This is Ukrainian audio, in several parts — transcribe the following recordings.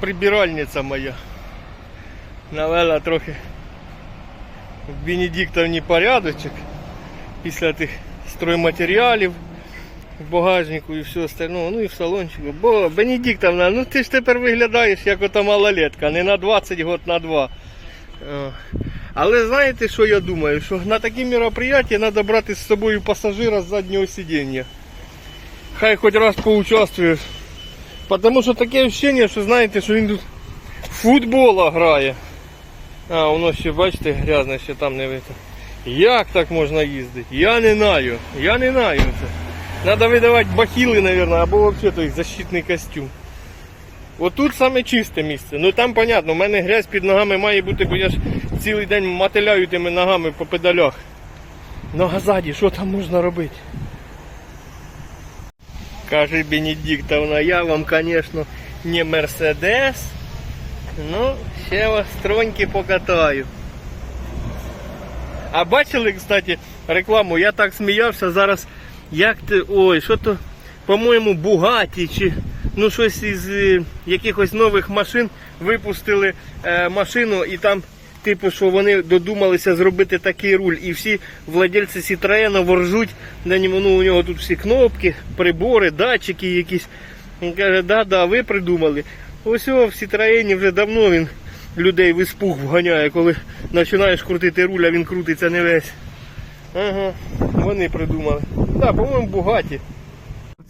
прибиральниця моя. Навела трохи в Бенедиктовні порядочок після тих стройматеріалів в багажнику і все остальне, ну і в салончику. Бо Бенедиктовна, ну ти ж тепер виглядаєш як ота малолетка, не на 20 год, на 2. Е, Але знаєте, що я думаю? Що на такі мероприятия треба брати з собою пасажира з заднього сидіння. Хай хоч раз поучаствує. Потому що таке ощущение, що знаєте, що він тут в футбола грає. А, воно ще, бачите, грязне, ще там не вито. Як так можна їздити? Я не знаю. Я не знаю це. Надо видавати бахіли, мабуть, або взагалі той защитний костюм. Отут саме чисте місце. Ну там понятно, у мене грязь під ногами має бути, бо я ж цілий день мотиляю тими ногами по педалях. Ну а ззаді, що там можна робити? Каже Бенедиктовна, я вам, конечно, не Мерседес, ну, ще вас троньки покатаю. А бачили, кстати, рекламу, я так сміявся зараз, як ти. Ой, що то, по-моєму, Бугаті чи ну щось із е, якихось нових машин випустили е, машину і там. Типу, що вони додумалися зробити такий руль, і всі владельці Citroёn воржуть на ньому. Ну, у нього тут всі кнопки, прибори, датчики якісь. Він каже, да, да, ви придумали. Ось о, в Citroёn вже давно він людей в іспух вганяє, коли починаєш крутити руль, а він крутиться не весь. Ага, вони придумали. Так, да, по-моєму, бугаті.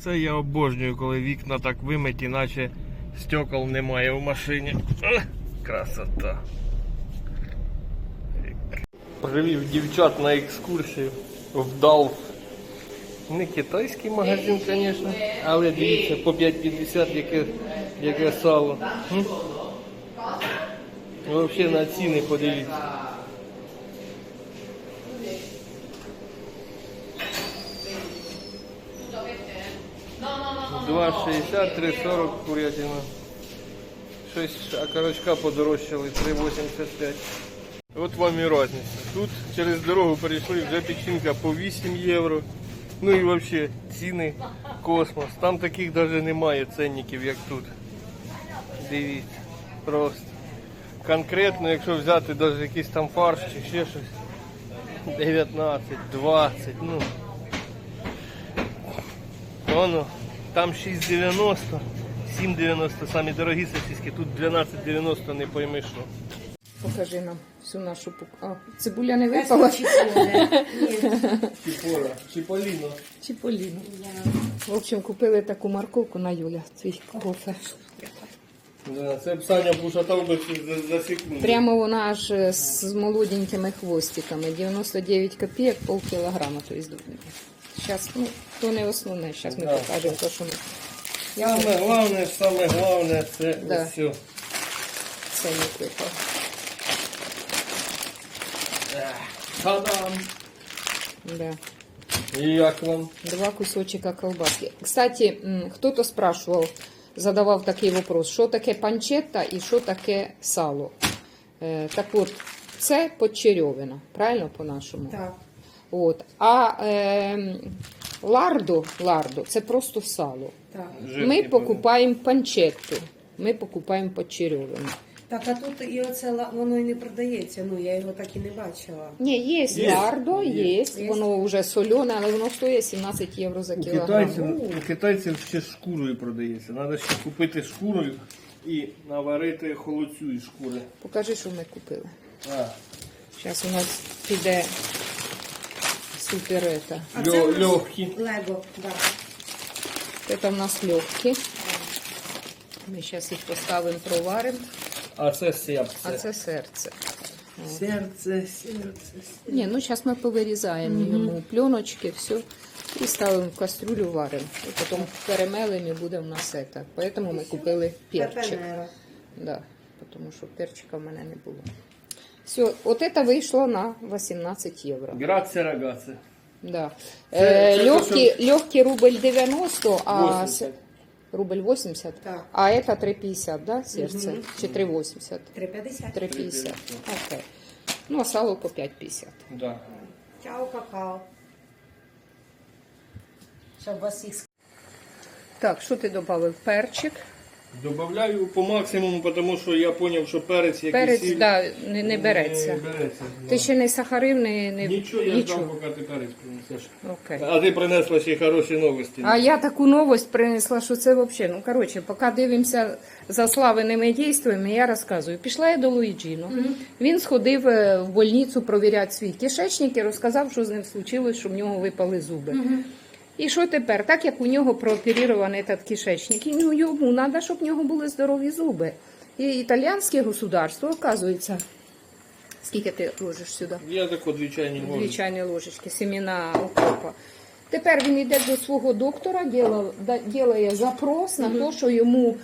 Це я обожнюю, коли вікна так вимиті, наче стекол немає в машині. Красота. Привів дівчат на екскурсію в Далф. Не китайський магазин, звісно, але дивіться, по 5,50 яке, яке сало. М? Взагалі на ціни подивіться. Два шістдесят, три сорок курятина. Щось окорочка подорожчали, 3,85. От вам і різниця. Тут через дорогу перейшли вже печінка по 8 євро. Ну і взагалі ціни космос. Там таких навіть немає ценників, як тут. Дивіться. Просто. Конкретно, якщо взяти навіть якийсь там фарш чи ще щось. 19, 20, ну. Воно, там 6,90, 7,90, самі дорогі сосиски, тут 12,90 не пойми що. Покажи нам всю нашу пук. А, цибуля не випала. Чіпора, Чіполіно. Чіполіно. В общем, купили таку морковку на Юля, свій кофе. Да, це б Саня пошатав би за, за секунду. Прямо вона аж е, з молоденькими хвостиками. 99 копійок, пол кілограма, то есть Зараз, ну, то не основне, зараз ми Да. покажемо те, що ми. Саме головне, саме головне це Да. все. Це не випав. Та-дам! Да. І як вам? Два кусочка колбаски. Кстати, м, хто-то спрашивав, задавав такий вопрос, що таке панчетта і що таке сало. Е, так от, це подчерьовина, правильно по-нашому? Так. От. А е, лардо, лардо це просто сало. Так. Ми покупаємо панчетту, ми покупаємо подчерьовину. Так, а тут і оце ла- воно і не продається. Ну я його так і не бачила. Ні, є, Є. лардо, є, Є. воно вже солене, але воно стоїть 17 євро за У кілограм. китайців, у китайців ще з шкурою продається. Треба ще купити шкурою і наварити холодцю із шкури. Покажи, що ми купили. А, Зараз у нас піде супер это. А Лё- це у нас легкі. Лего, да. Это у нас легкі. Ми зараз їх поставимо, проваримо. а це серце. А це серце. Серце, серце. Ні, ну зараз ми повирізаємо йому пленочки, все. І ставимо в кастрюлю, варимо. І потім перемелимо і буде в нас це. Поэтому ми купили перчик. Да, тому що перчика в мене не було. Все, от це вийшло на 18 євро. Граце рагаце. Да. Це- Е, це легкий, легкий рубль 90, а 80. Рубль 80, Так. а это 3,50, да, сердце? Чи 3,80? 3,50. 3,50. Окей. Ну, а сало по 5,50. Да. Чао, какао. Щоб вас їх Так, що ти додав? Перчик. Добавляю по максимуму, тому що я зрозумів, що перець як і Перець сіль, да, не, не береться. Не береться. Ти ще не сахарив, не, не... Нічого, я ждав, поки ти перець принесеш. Окей. А ти принесла ще й хороші новості. А я таку новость принесла, що це взагалі. Ну, коротше, поки дивимося за славеними дійствами, я розказую. Пішла я до Луїджіно. Він сходив е, в больницю провіряти свій кишечник і розказав, що з ним случилось, що в нього випали зуби. І що тепер? Так як у нього прооперірований этот кишечник, і ну, йому треба, щоб у нього були здорові зуби. І італійське государство, оказується, скільки ти ложиш сюди? Я так дві чайні ложечки. Дві чайні ложечки, семена укропа. Тепер він йде до свого доктора, ділає запрос на те, що йому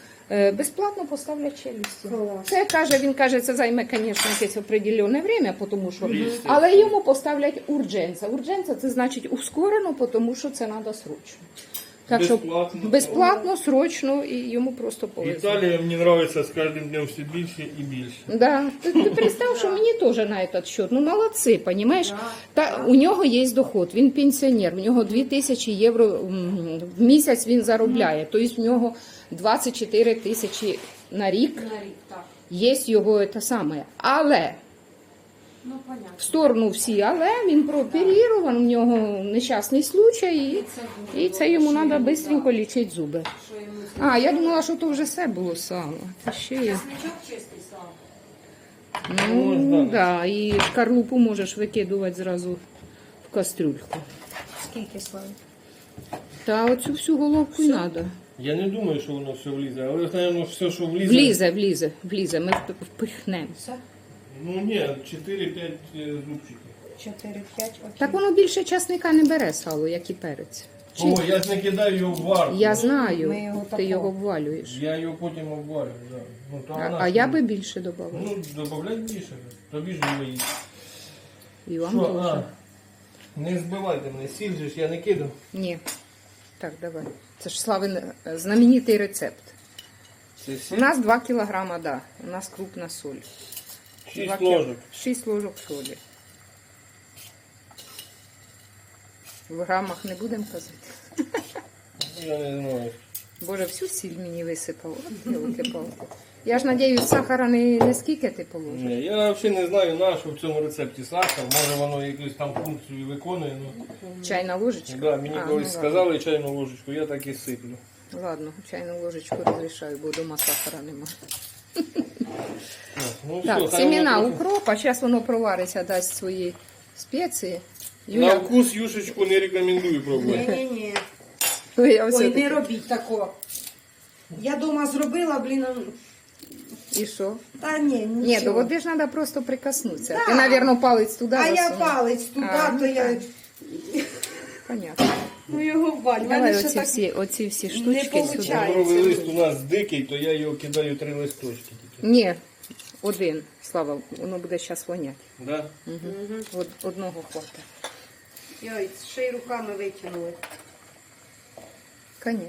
безплатно поставлять челюсті. Клас. Це каже, він каже, це займе, звісно, якесь определене время, тому що, але йому поставлять урдженця. Урдженця це значить ускорено, тому що це треба срочно. Так що безплатно, безплатно, срочно і йому просто повезло. Італія мені подобається з кожним днем все більше і більше. Да. Ти, ти представ, що мені теж на этот счет. Ну молодці, понимаешь? Та у нього є доход, він пенсіонер, в нього 2000 євро м, в місяць він заробляє. Тобто в нього 24 тисячі на рік На рік, так. є його те саме. Але Ну, понятно. в сторону всі, але він прооперований, у нього нещасний случай, і, і це йому треба швидко лічити зуби. А, я думала, що то вже все було сало. Та ще є. Чистий. Ну, да, і шкарлупу можеш викидувати зразу в кастрюльку. Скільки слава? Та оцю всю головку й треба. Я не думаю, що воно все влізе, але, напевно, все, що влізе. Влізе, влізе, влізе, ми вп- впихнемо. Все? Ну ні, 4-5 зубчиків. 4-5, окей. Так воно більше часника не бере сало, як і перець. Чи- О, я ж не кидаю його в варку. Я знаю, Ми його ти тако- його обвалюєш. Я його потім обварю, да. Ну, А, а ж- я би більше додавала. Ну, добавляй більше. Тобі ж його їсти. І вам Що, а, не збивайте мене, сіль же ж я не кидав. Ні. Так, давай. Це ж славин е, знаменитий рецепт. Це У сіль. нас 2 кілограма, да. У нас крупна соль. Шість ложок. Шість ложок солі. В грамах не будемо казати. Я не знаю. Боже, всю сіль мені висипав. Я ж надіюсь, сахара не, не скільки ти положиш. Ні, я взагалі не знаю, на що в цьому рецепті сахар. Може воно якусь там функцію виконує. Ну, Чайна ложечка? да, мені А, колись ну, сказали чайну ложечку, я так і сиплю. Ладно. чайну ложечку розрішаю, бо вдома сахара нема. Ну, Так, все, семена воно укропа, зараз воно провариться, дасть свої спеції. На Юля, вкус юшечку не рекомендую пробувати. Ні-ні-ні. ой, я Ой, все-таки- не робіть такого. Я дома зробила, блін, І що? та ні, нічого. Ні, до води ж треба просто прикоснутися. Да. Ти, мабуть, палець туди А я палець туди, А, ну то я Понятно. ну, його в баню. Давай Мене ще оці всі, оці всі не штучки сюди. получається. Лавровий лист у нас дикий, то я його кидаю три листочки тільки. Ні, один, Слава, воно буде зараз воняти. Да? Угу. Од, одного хватить. Йой, ще й руками витягнули. Звісно.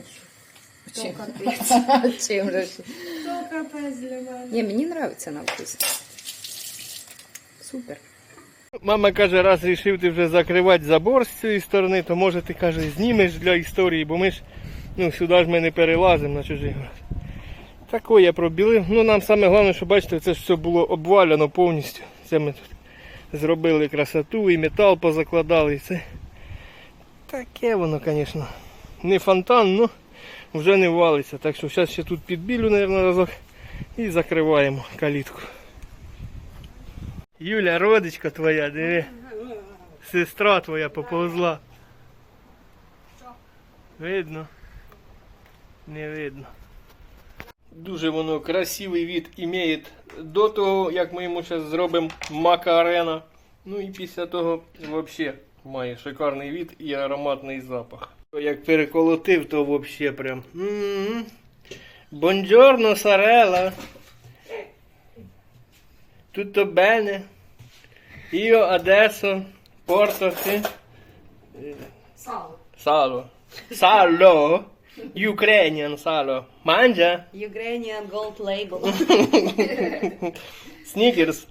То Чим? капець. Чим же ж? То капець для мене. Ні, мені подобається на вкус. Супер. Мама каже, раз рішив ти вже закривати забор з цієї сторони, то може ти каже, знімеш для історії, бо ми ж ну, сюди ж ми не перелазимо на чужий город. Тако я пробілив. Ну нам саме головне, що бачите, це ж все було обваляно повністю. Це ми тут зробили красоту і метал позакладали. І це таке воно, звісно, не фонтан, але вже не валиться. Так що зараз ще тут підбілю, мабуть, разок і закриваємо калітку. Юля, родичка твоя, диви. Сестра твоя поповзла. Видно? Не видно. Дуже воно красивий від імеє до того, як ми йому зараз зробимо макарена. Ну і після того взагалі має шикарний від і ароматний запах. Як переколотив, то взагалі прям. Бонджорно, сарела. tutto bene? Io adesso portati Salvo. Salvo. Salvo. Ukrainian salo. Mangia? Ukrainian gold label. Sneakers.